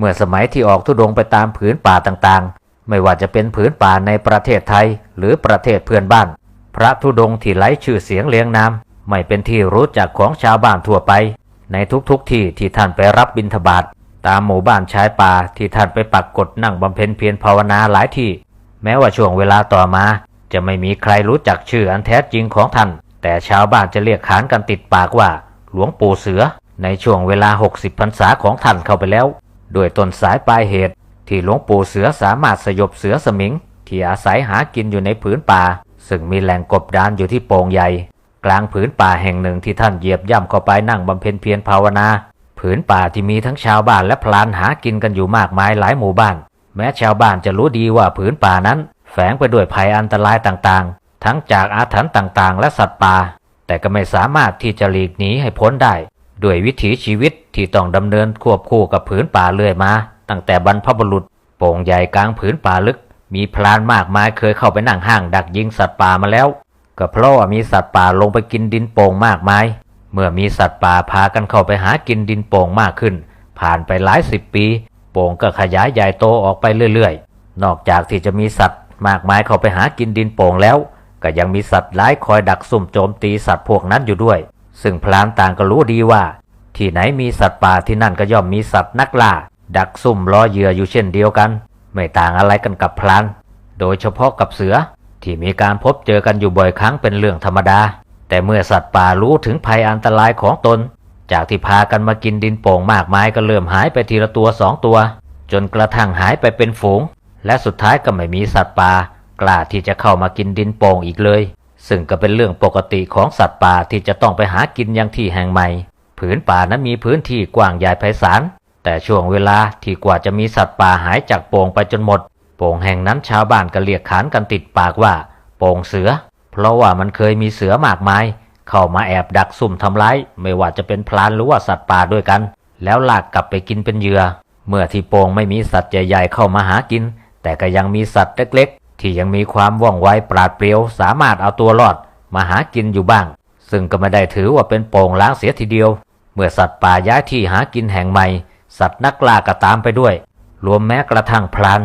เมื่อสมัยที่ออกทุดงไปตามผืนป่าต่างๆ ไม่ว่าจะเป็นผืนป่าในประเทศไทยหรือประเทศเพื่อนบ้าน พระธุดงที่ไร้ชื่อเสียงเลี้ยงน้ำไม่เป็นที่รู้จักของชาวบ้านทั่วไป ในทุกๆที่ที่ท่านไปรับบิณฑบาตตามหมู่บ้านชายป่าที่ท่านไปปักกฎนั่งบำเพ็ญเพียรภาวนาหลายที่ แม้ว่าช่วงเวลาต่อมา จะไม่มีใครรู้จักชื่ออันแท้จริงของท่าน แต่ชาวบ้านจะเรียกขานกันติดปากว่า หลวงปู่เสือในช่วงเวลา 60พรรษาของท่านเข้าไปแล้ว ด้วยต้นสายปลายเหตุ ที่หลวงปู่เสือสามารถสยบเสือสมิง ที่อาศัยหากินอยู่ในผืนป่า ซึ่งมีแหล่งกบดานอยู่ที่โป่งใหญ่ กลางผืนป่าแห่งหนึ่งที่ท่านเหยียบย่ำเข้าไปนั่งบำเพ็ญเพียรภาวนา ผืนป่าที่มีทั้งชาวบ้านและพลานหากินกันอยู่มากมายหลายหมู่บ้าน แม้ชาวบ้านจะรู้ดีว่าผืนป่านั้น แฝงไปด้วยภัยอันตรายต่างๆ ทั้งจากอาถรรพ์ต่างๆ และสัตว์ป่าแต่ก็ไม่สามารถที่จะหลีกหนีให้พ้นได้ ด้วยวิถีชีวิตที่ต้องดำเนินควบคู่กับผืนป่าเรื่อยมา ตั้งแต่บรรพบุรุษ โป่งใหญ่กลางผืนป่าลึก มีพลานมากมายเคยเข้าไปนั่งห้างดักยิงสัตว์ป่ามาแล้ว ก็เพราะว่ามีสัตว์ป่าลงไปกินดินโป่งมากมาย เมื่อมีสัตว์ป่าพากันเข้าไปหากินดินโป่งมากขึ้น ผ่านไปหลายสิบปี โป่งก็ขยายใหญ่โตออกไปเรื่อยๆ นอกจากที่จะมีสัตว์มากมายเข้าไปหากินดินโป่งแล้ว ก็ยังมีสัตว์หลายคอยดักซุ่มโจมตีสัตว์พวกนั้นอยู่ด้วย ซึ่งพลานต่างก็รู้ดีว่า ที่ไหนมีสัตว์ป่าที่นั่นก็ย่อมมีสัตว์นักล่า ดักซุ่มรอเหยื่ออยู่เช่นเดียวกัน ไม่ต่างอะไรกันกับพลาน โดยเฉพาะกับเสือ ที่มีการพบเจอกันอยู่บ่อยครั้งเป็นเรื่องธรรมดา แต่เมื่อสัตว์ป่ารู้ถึงภัยอันตรายของตน จากที่พากันมากินดินโป่งมากมายก็เริ่มหายไปทีละตัวสองตัว จนกระทั่งหายไปเป็นฝูง และสุดท้ายก็ไม่มีสัตว์ป่ากล้าที่จะเข้ามากินดินโป่งอีกเลย ซึ่งก็เป็นเรื่องปกติของสัตว์ป่าที่จะต้องไปหากินยังที่แห่งใหม่ ผืนป่านั้นมีพื้นที่กว้างใหญ่ไพศาล แต่ช่วงเวลาที่กว่าจะมีสัตว์ป่าหายจากโป่งไปจนหมด โป่งแห่งนั้นชาวบ้านก็เรียกขานกันติดปากว่า โป่งเสือ เพราะว่ามันเคยมีเสือมากมาย เข้ามาแอบดักซุ่มทำร้าย ไม่ว่าจะเป็นพลานหรือว่าสัตว์ป่าด้วยกัน แล้วลากกลับไปกินเป็นเหยื่อ เมื่อที่โป่งไม่มีสัตว์ใหญ่ๆเข้ามาหากิน แต่ก็ยังมีสัตว์เล็ก ที่ยังมีความว่องไวปราดเปรียวสามารถเอาตัวรอดมาหากินอยู่บ้าง ซึ่งก็ไม่ได้ถือว่าเป็นโป่งล้างเสียทีเดียว เมื่อสัตว์ป่าย้ายที่หากินแห่งใหม่ สัตว์นักล่าก็ตามไปด้วย รวมแม้กระทั่งพลาน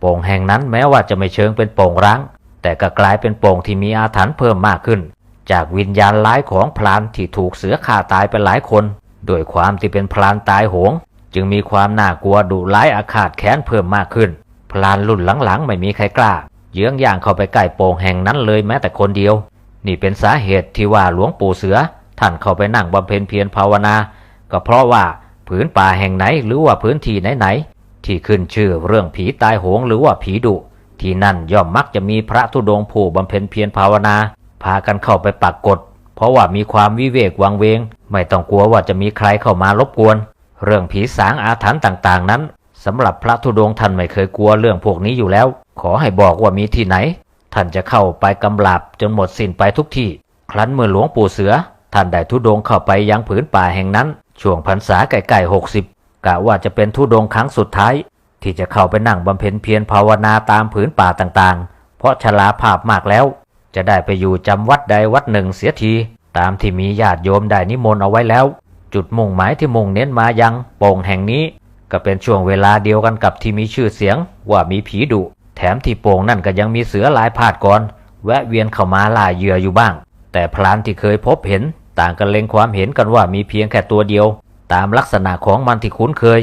โป่งแห่งนั้นแม้ว่าจะไม่เชิงเป็นโป่งร้าง แต่ก็กลายเป็นโป่งที่มีอาถรรพ์เพิ่มมากขึ้น จากวิญญาณร้ายของพลานที่ถูกเสือฆ่าตายไปหลายคนโดยความที่เป็นพลานตายโหง จึงมีความน่ากลัวดุร้ายอาฆาตแค้นเพิ่มมากขึ้น พลานรุ่นหลังๆ ไม่มีใครกล้า เยื้องย่างเข้าไปใกล้โป่งแห่งนั้นเลยแม้แต่คนเดียว นี่เป็นสาเหตุที่ว่าหลวงปู่เสือ ท่านเข้าไปนั่งบำเพ็ญเพียรภาวนา ก็เพราะว่าผืนป่าแห่งไหนหรือว่าพื้นที่ไหนๆที่ขึ้นชื่อเรื่องผีตายโหงหรือว่าผีดุที่นั่นย่อมมักจะมีพระธุดงค์ผู้บำเพ็ญเพียรภาวนา พากันเข้าไปปักกฎเพราะว่ามีความวิเวกวังเวง ไม่ต้องกลัวว่าจะมีใครเข้ามารบกวน เรื่องผีสางอาถรรพ์ต่างๆนั้น สำหรับพระธุดงค์ท่านไม่เคยกลัวเรื่องพวกนี้อยู่แล้ว ขอให้บอกว่ามีที่ไหน ท่านจะเข้าไปกำลาบจนหมดสิ้นไปทุกที่ ครั้นเมื่อหลวงปู่เสือ ท่านได้ทุดงค์เข้าไปยังผืนป่าแห่งนั้น ช่วงพรรษาใกล้ๆหกสิบกะว่าจะเป็นทุดงค์ครั้งสุดท้าย ที่จะเข้าไปนั่งบำเพ็ญเพียรภาวนาตามผืนป่าต่างๆ เพราะชราภาพมากแล้ว จะได้ไปอยู่จำวัดใดวัดหนึ่งเสียที ตามที่มีญาติโยมได้นิมนต์เอาไว้แล้ว จุดมุ่งหมายที่มุ่งเน้นมายังโป่งแห่งนี้ ก็เป็นช่วงเวลาเดียวกันกับที่มีชื่อเสียงว่ามีผีดุ แถมที่โป่งนั่นก็ยังมีเสือลายพาดก่อน แวะเวียนเข้ามาล่าเหยื่ออยู่บ้าง แต่พลานที่เคยพบเห็น ต่างกันเล็งความเห็นกันว่ามีเพียงแค่ตัวเดียว ตามลักษณะของมันที่คุ้นเคย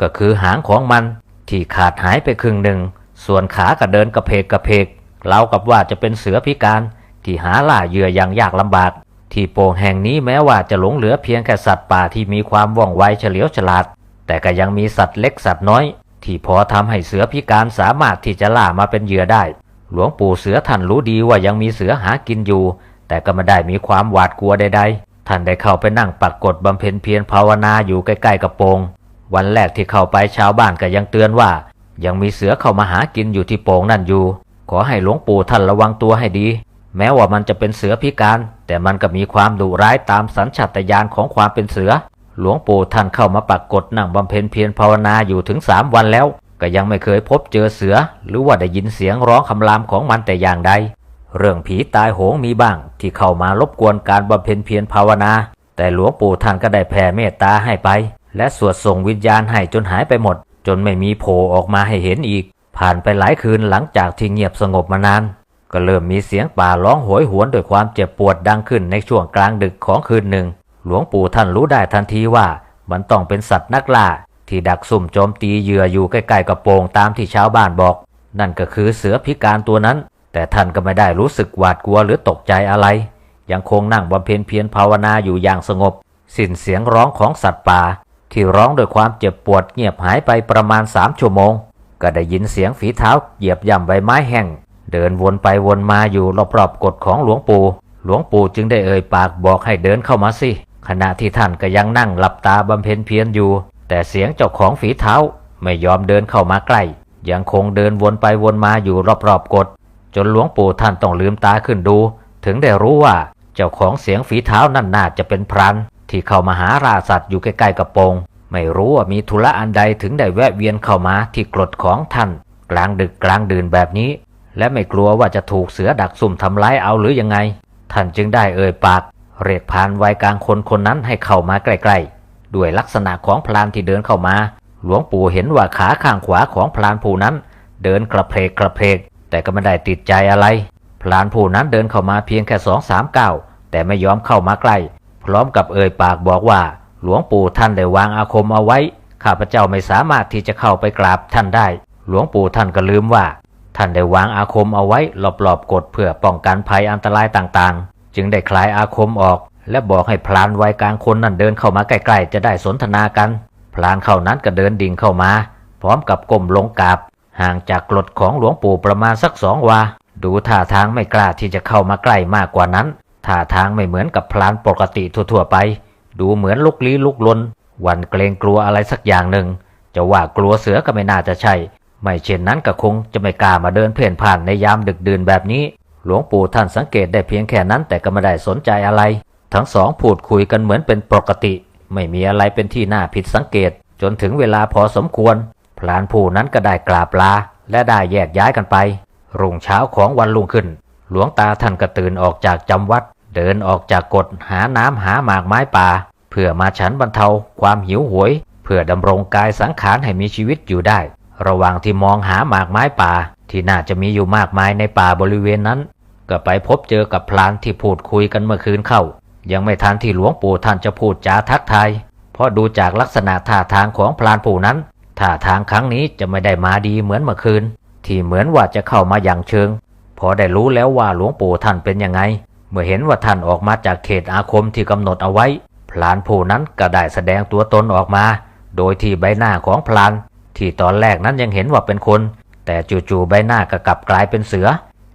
ก็คือหางของมันที่ขาดหายไปครึ่งหนึ่ง ส่วนขาก็เดินกระเพกกระเพกเล่ากับว่าจะเป็นเสือพิการที่หาล่าเหยื่ออย่างยากลำบาก ที่โป่งแห่งนี้แม้ว่าจะหลงเหลือเพียงแค่สัตว์ป่าที่มีความว่องไวเฉลียวฉลาด แต่ก็ยังมีสัตว์เล็กสัตว์น้อย ที่พอทำให้เสือพิการสามารถที่จะล่ามาเป็นเหยื่อได้ หลวงปู่เสือท่านรู้ดีว่ายังมีเสือหากินอยู่ แต่ก็ไม่ได้มีความหวาดกลัวใดๆ ท่านได้เข้าไปนั่งปักกฎบำเพ็ญเพียรภาวนาอยู่ใกล้ๆกับโปงวันแรกที่เข้าไปชาวบ้านก็ยังเตือนว่า ยังมีเสือเข้ามาหากินอยู่ที่โปงนั่นอยู่ ขอให้หลวงปู่ท่านระวังตัวให้ดี แม้ว่ามันจะเป็นเสือพิการ แต่มันก็มีความดุร้ายตามสัญชาตญาณของความเป็นเสือ หลวงปู่ท่านเข้ามาปักกฎนั่งบำเพ็ญเพียรภาวนาอยู่ถึงสามวันแล้ว ก็ยังไม่เคยพบเจอเสือ หรือว่าได้ยินเสียงร้องคำรามของมันแต่อย่างใด เรื่องผีตายโหงมีบ้าง ที่เข้ามารบกวนการบำเพ็ญเพียรภาวนา แต่หลวงปู่ท่านก็ได้แผ่เมตตาให้ไป และสวดส่งวิญญาณให้จนหายไปหมด จนไม่มีโผล่ออกมาให้เห็นอีก ผ่านไปหลายคืนหลังจากที่เงียบสงบมานาน ก็เริ่มมีเสียงป่าร้องโหยหวนด้วยความเจ็บปวดดังขึ้นในช่วงกลางดึกของคืนหนึ่ง หลวงปู่ท่านรู้ได้ทันทีว่ามันต้องเป็นสัตว์นักล่า ที่ดักซุ่มโจมตีเหยื่ออยู่ใกล้ๆกระโปรงตามที่ชาวบ้านบอก นั่นก็คือเสือพิการตัวนั้น แต่ท่านก็ไม่ได้รู้สึกหวาดกลัวหรือตกใจอะไร ยังคงนั่งบำเพ็ญเพียรภาวนาอยู่อย่างสงบ สิ้นเสียงร้องของสัตว์ป่า ที่ร้องด้วยความเจ็บปวดเงียบหายไปประมาณสามชั่วโมง ก็ได้ยินเสียงฝีเท้าเหยียบย่ำใบไม้แห้งเดินวนไปวนมาอยู่รอบๆกฎของหลวงปู่หลวงปู่จึงได้เอ่ยปากบอกให้เดินเข้ามาสิ ขณะที่ท่านก็ยังนั่งหลับตาบำเพ็ญเพียรอยู่ แต่เสียงเจ้าของฝีเท้าไม่ยอมเดินเข้ามาใกล้ ยังคงเดินวนไปวนมาอยู่รอบๆกฎจนหลวงปู่ท่านต้องลืมตาขึ้นดู ถึงได้รู้ว่าเจ้าของเสียงฝีเท้านั่นน่าจะเป็นพรานที่เข้ามาหาราสัตว์อยู่ใกล้ๆกระโปรงไม่รู้ว่ามีธุระอันใดถึงได้แวะเวียนเข้ามาที่กรดของท่าน กลางดึกกลางดื่นแบบนี้ และไม่กลัวว่าจะถูกเสือดักซุ่มทำร้ายเอาหรือยังไง ท่านจึงได้เอ่ยปาก เรียกพานวัยกลางคนคนนั้นให้เข้ามาใกล้ๆ ด้วยลักษณะของพรานที่เดินเข้ามา หลวงปู่เห็นว่าขาข้างขวาของพรานผู้นั้น เดินกระเพกกระเพกแต่ก็ไม่ได้ติดใจอะไรพรานผู้นั้นเดินเข้ามาเพียงแค่สองสามก้าวแต่ไม่ยอมเข้ามาใกล้ พร้อมกับเอ่ยปากบอกว่า หลวงปู่ท่านได้วางอาคมเอาไว้ ข้าพเจ้าไม่สามารถที่จะเข้าไปกราบท่านได้ หลวงปู่ท่านก็ลืมว่า ท่านได้วางอาคมเอาไว้รอบๆกฎเพื่อป้องกันภัยอันตรายต่างๆ จึงได้คลายอาคมออก และบอกให้พลานวัยกลางคนนั่นเดินเข้ามาใกล้ๆจะได้สนทนากัน พลานเข้านั้นก็เดินดิ่งเข้ามา พร้อมกับก้มลงกราบ ห่างจากกรดของหลวงปู่ประมาณสักสองวา ดูท่าทางไม่กล้าที่จะเข้ามาใกล้มากกว่านั้นท่าทางไม่เหมือนกับพลานปกติทั่วๆไป ดูเหมือนลุกลี้ลุกลนหวันเกรงกลัวอะไรสักอย่างหนึ่ง จะว่ากลัวเสือก็ไม่น่าจะใช่ ไม่เช่นนั้นก็คงจะไม่กล้ามาเดินเพ่นผ่านในยามดึกดื่นแบบนี้ หลวงปู่ท่านสังเกตได้เพียงแค่นั้นแต่ก็ไม่ได้สนใจอะไร ทั้งสองพูดคุยกันเหมือนเป็นปกติ ไม่มีอะไรเป็นที่น่าผิดสังเกต จนถึงเวลาพอสมควร พลานผู้นั้นก็ได้กราบลา และได้แยกย้ายกันไป รุ่งเช้าของวันรุ่งขึ้น หลวงตาท่านก็ตื่นออกจากจำวัด เดินออกจากกฎหาน้ำหาหมากไม้ป่า เพื่อมาฉันบรรเทาความหิวโหวยเพื่อดำรงกายสังขารให้มีชีวิตอยู่ได้ ระหว่างที่มองหาหมากไม้ป่า ที่น่าจะมีอยู่มากมายในป่าบริเวณนั้น ก็ไปพบเจอกับพลานที่พูดคุยกันเมื่อคืนเข้า ยังไม่ทันที่หลวงปู่ท่านจะพูดจาทักทายเพราะดูจากลักษณะท่าทางของพลานผู้นั้นท่าทางครั้งนี้จะไม่ได้มาดีเหมือนเมื่อคืน ที่เหมือนว่าจะเข้ามาอย่างเชิง พอได้รู้แล้วว่าหลวงปู่ท่านเป็นยังไง เมื่อเห็นว่าท่านออกมาจากเขตอาคมที่กำหนดเอาไว้ พลานผู้นั้นก็ได้แสดงตัวตนออกมา โดยที่ใบหน้าของพลาน ที่ตอนแรกนั้นยังเห็นว่าเป็นคน แต่จู่ๆใบหน้าก็กลับกลายเป็นเสือ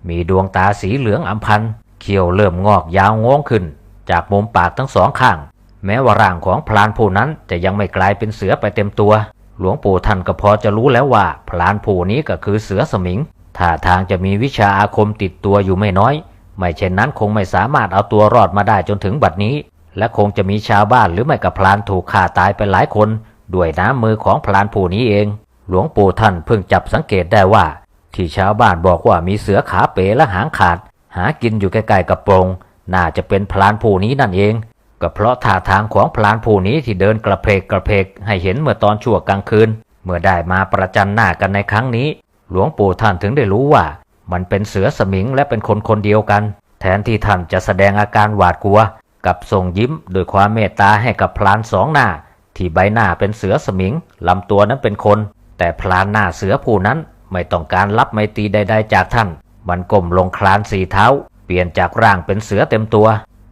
มีดวงตาสีเหลืองอำพันเขี้ยวเริ่มงอกยาวงงขึ้น จากมุมปากทั้งสองข้าง แม้ว่าร่างของพลานผู้นั้นจะยังไม่กลายเป็นเสือไปเต็มตัว หลวงปู่ท่านก็พอจะรู้แล้วว่าพลานผู้นี้ก็คือเสือสมิงท่าทางจะมีวิชาอาคมติดตัวอยู่ไม่น้อย ไม่เช่นนั้นคงไม่สามารถเอาตัวรอดมาได้จนถึงบัดนี้ และคงจะมีชาวบ้านหรือไม่กับพลานถูกฆ่าตายไปหลายคน ด้วยน้ำมือของพลานผู้นี้เอง หลวงปู่ท่านเพิ่งจับสังเกตได้ว่า ที่ชาวบ้านบอกว่ามีเสือขาเป๋และหางขาด หากินอยู่ใกล้ๆกับโปรงน่าจะเป็นพลานผู้นี้นั่นเอง ก็เพราะท่าทางของพลานผู้นี้ที่เดินกระเพกกระเพกให้เห็นเมื่อตอนชั่วกลางคืน เมื่อได้มาประจันหน้ากันในครั้งนี้ หลวงปู่ท่านถึงได้รู้ว่า มันเป็นเสือสมิงและเป็นคนคนเดียวกัน แทนที่ท่านจะแสดงอาการหวาดกลัวกับส่งยิ้มโดยความเมตตาให้กับพลานสองหน้า ที่ใบหน้าเป็นเสือสมิงลำตัวนั้นเป็นคน แต่พลานหน้าเสือผู้นั้นไม่ต้องการรับไมตรีใด ๆ จากท่าน มันก้มลงคลานสี่เท้า เปลี่ยนจากร่างเป็นเสือเต็มตัว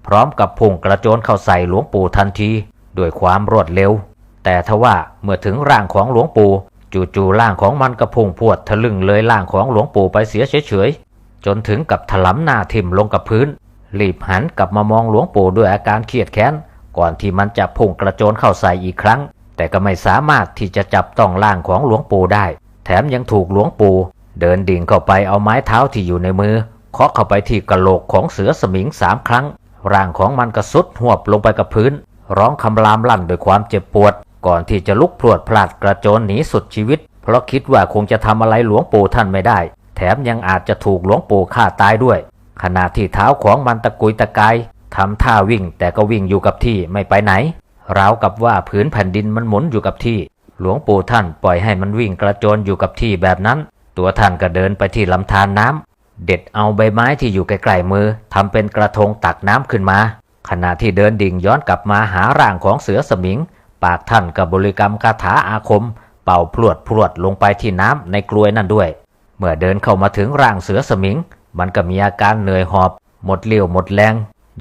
พร้อมกับพุ่งกระโจนเข้าใส่หลวงปู่ทันที ด้วยความรวดเร็ว แต่ทว่าเมื่อถึงร่างของหลวงปู่ จู่ๆร่างของมันก็พุ่งพวดทะลึ่งเลยร่างของหลวงปู่ไปเสียเฉยๆจนถึงกับถลำหน้าทิ่มลงกับพื้นรีบหันกลับมามองหลวงปู่ด้วยอาการเครียดแค้นก่อนที่มันจะพุ่งกระโจนเข้าใส่อีกครั้ง แต่ก็ไม่สามารถที่จะจับต้องร่างของหลวงปู่ได้ แถมยังถูกหลวงปู่เดินดิ่งเข้าไปเอาไม้เท้าที่อยู่ในมือเคาะเข้าไปที่กระโหลกของเสือสมิงสามครั้ง ร่างของมันก็สุดหวบลงไปกับพื้น ร้องคำรามลั่นด้วยความเจ็บปวด ก่อนที่จะลุกพรวดพลาดกระโจนหนีสุดชีวิต เพราะคิดว่าคงจะทำอะไรหลวงปู่ท่านไม่ได้ แถมยังอาจจะถูกหลวงปู่ฆ่าตายด้วย ขณะที่เท้าของมันตะกุยตะกายทำท่าวิ่งแต่ก็วิ่งอยู่กับที่ไม่ไปไหน ราวกับว่าผืนแผ่นดินมันหมุนอยู่กับที่ หลวงปู่ท่านปล่อยให้มันวิ่งกระโจนอยู่กับที่แบบนั้น ตัวท่านก็เดินไปที่ลำธารน้ำเด็ดเอาใบไม้ที่อยู่ใกล้ๆมือทำเป็นกระทงตักน้ำขึ้นมา ขณะที่เดินดิ่งย้อนกลับมาหาร่างของเสือสมิง ปากท่านกับบริกรรมคาถาอาคม เป่าพรวดพรวดลงไปที่น้ำในกลวยนั่นด้วย เมื่อเดินเข้ามาถึงร่างเสือสมิง มันก็มีอาการเหนื่อยหอบ หมดเลี้ยวหมดแรง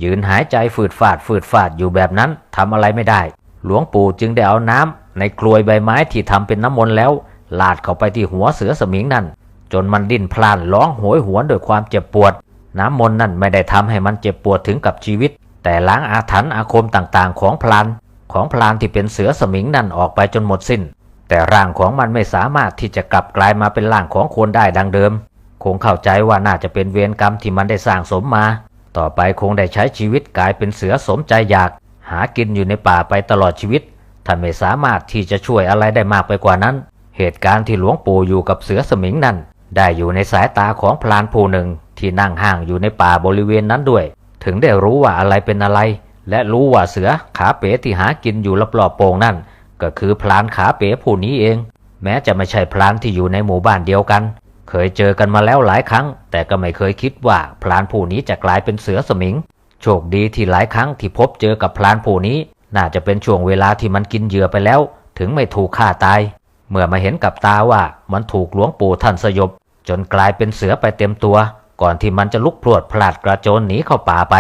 ยืนหายใจฝืดฟาดฝืดฟาดอยู่แบบนั้นทำอะไรไม่ได้ หลวงปู่จึงได้เอาน้ำในกลวยใบไม้ที่ทำเป็นน้ำมนต์แล้ว ลาดเข้าไปที่หัวเสือสมิงนั่น จนมันดิ้นพลานร้องโหยหวนด้วยความเจ็บปวด น้ำมนต์นั่นไม่ได้ทำให้มันเจ็บปวดถึงกับชีวิต แต่ล้างอาถรรพ์อาคมต่างๆ ของพลานของพลานที่เป็นเสือสมิงนั่นออกไปจนหมดสิ้น แต่ร่างของมันไม่สามารถที่จะกลับกลายมาเป็นร่างของคนได้ดังเดิม คงเข้าใจว่าน่าจะเป็นเวรกรรมที่มันได้สร้างสมมา ต่อไปคงได้ใช้ชีวิตกลายเป็นเสือสมใจอยาก หากินอยู่ในป่าไปตลอดชีวิตท่านไม่สามารถที่จะช่วยอะไรได้มากไปกว่านั้น เหตุการณ์ที่หลวงปู่อยู่กับเสือสมิงนั่นได้อยู่ในสายตาของพลานผู้หนึ่งที่นั่งห่างอยู่ในป่าบริเวณนั้นด้วย ถึงได้รู้ว่าอะไรเป็นอะไร และรู้ว่าเสือขาเป๋ที่หากินอยู่รอบๆโป่งนั่น ก็คือพลานขาเป๋ผู้นี้เอง แม้จะไม่ใช่พลานที่อยู่ในหมู่บ้านเดียวกัน เคยเจอกันมาแล้วหลายครั้ง แต่ก็ไม่เคยคิดว่าพลานผู้นี้จะกลายเป็นเสือสมิง โชคดีที่หลายครั้งที่พบเจอกับพลานผู้นี้ น่าจะเป็นช่วงเวลาที่มันกินเหยื่อไปแล้ว ถึงไม่ถูกฆ่าตาย เมื่อมาเห็นกับตาว่ามันถูกหลวงปู่ท่านสยบ จนกลายเป็นเสือไปเต็มตัว ก่อนที่มันจะลุกพรวดพลาดกระโจนหนีเข้าป่าไป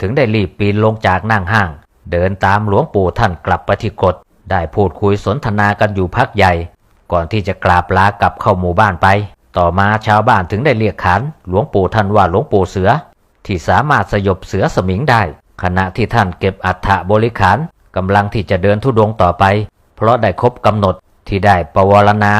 ถึงได้รีบปีนลงจากนั่งห้าง เดินตามหลวงปู่ท่านกลับไปที่กฎได้พูดคุยสนทนากันอยู่พักใหญ่ ก่อนที่จะกราบลากลับเข้าหมู่บ้านไป ต่อมาชาวบ้านถึงได้เรียกขานหลวงปู่ท่านว่าหลวงปู่เสือ ที่สามารถสยบเสือสมิงได้ ขณะที่ท่านเก็บอัฐบริขารกำลังที่จะเดินทุดงค์ต่อไป เพราะได้ครบกำหนดที่ได้ประวรณา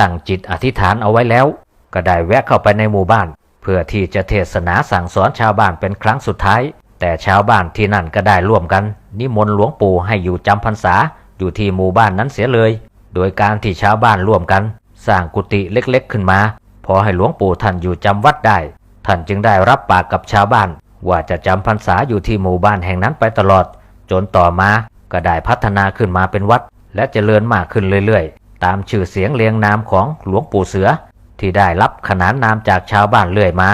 ตั้งจิตอธิษฐานเอาไว้แล้ว ก็ได้แวะเข้าไปในหมู่บ้าน เพื่อที่จะเทศนาสั่งสอนชาวบ้านเป็นครั้งสุดท้าย แต่ชาวบ้านที่นั่นก็ได้ร่วมกัน นิมนต์หลวงปู่ให้อยู่จำพรรษาอยู่ที่หมู่บ้านนั้นเสียเลย โดยการที่ชาวบ้านร่วมกัน สร้างกุฏิเล็กๆขึ้นมา พอให้หลวงปู่ท่านอยู่จำวัดได้ ท่านจึงได้รับปากกับชาวบ้าน ว่าจะจำพรรษาอยู่ที่หมู่บ้านแห่งนั้นไปตลอด จนต่อมาก็ได้พัฒนาขึ้นมาเป็นวัด และเจริญมากขึ้นเรื่อยๆ ตามชื่อเสียงเรียงนามของหลวงปู่เสือ ที่ได้รับขนานนามจากชาวบ้านเรื่อยมา